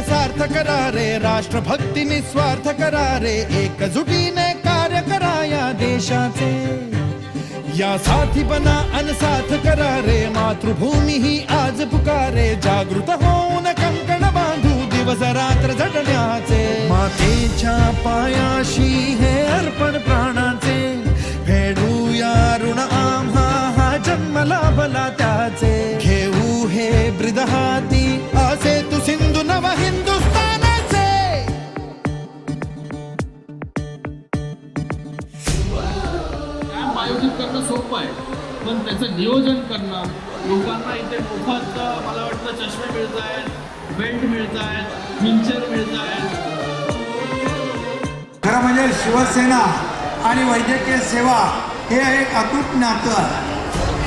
सार्थ करा रे राष्ट्रभक्ती निस्वार्थ एकजुटीने कार्य करा या देशाचे। या साथी बना अनसाथ करा रे मातृभूमी ही आज पुकारे, जागृत बांधू दिवस रात्र झटण्याचे मातेच्या पायाशी हे अर्पण प्राणाचे. फेडूया ऋण आम्हा हा जन्मला लाभला आयोजित करणं सोपं आहे. पण त्याचं नियोजन करणं लोकांना इथे मोफत मला वाटतं चष्मे मिळत आहेत बेल्ट मिळत आहेत विंचर मिळत आहेत खरं म्हणजे शिवसेना आणि वैद्यकीय सेवा हे एक अतूट नातं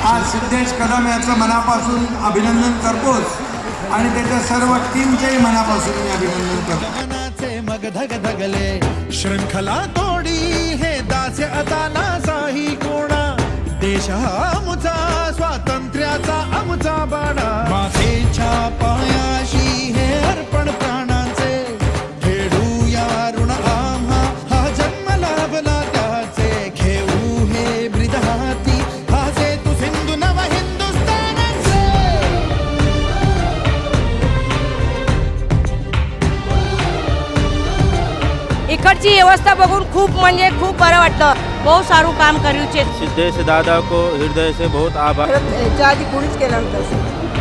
आज सिद्धेश कदम याचं मनापासून अभिनंदन करतोच आणि त्याच्या सर्व टीमचेही मनापासून मी अभिनंदन करतो. मग धग धगले शृंखला तोडी हे नासाही कोणा देश आमचा स्वातंत्र्याचा आमचा बाणा. मातेच्या पायाशी हे अर्पण प्राणांचे. खेळूया ऋण आम्हा हा जन्म लाभला त्याचे. घेऊ हे ब्रिदहाती हाती हाचे तू सिंधू नव हिंदुस्थानाचे. इकडची व्यवस्था बघून खूप म्हणजे खूप बरं वाटतं बहुत सारू काम કર્યું છે सिद्धेश दादा को हृदय से बहुत आभार याच्या आधी कोणीच केलं नव्हतं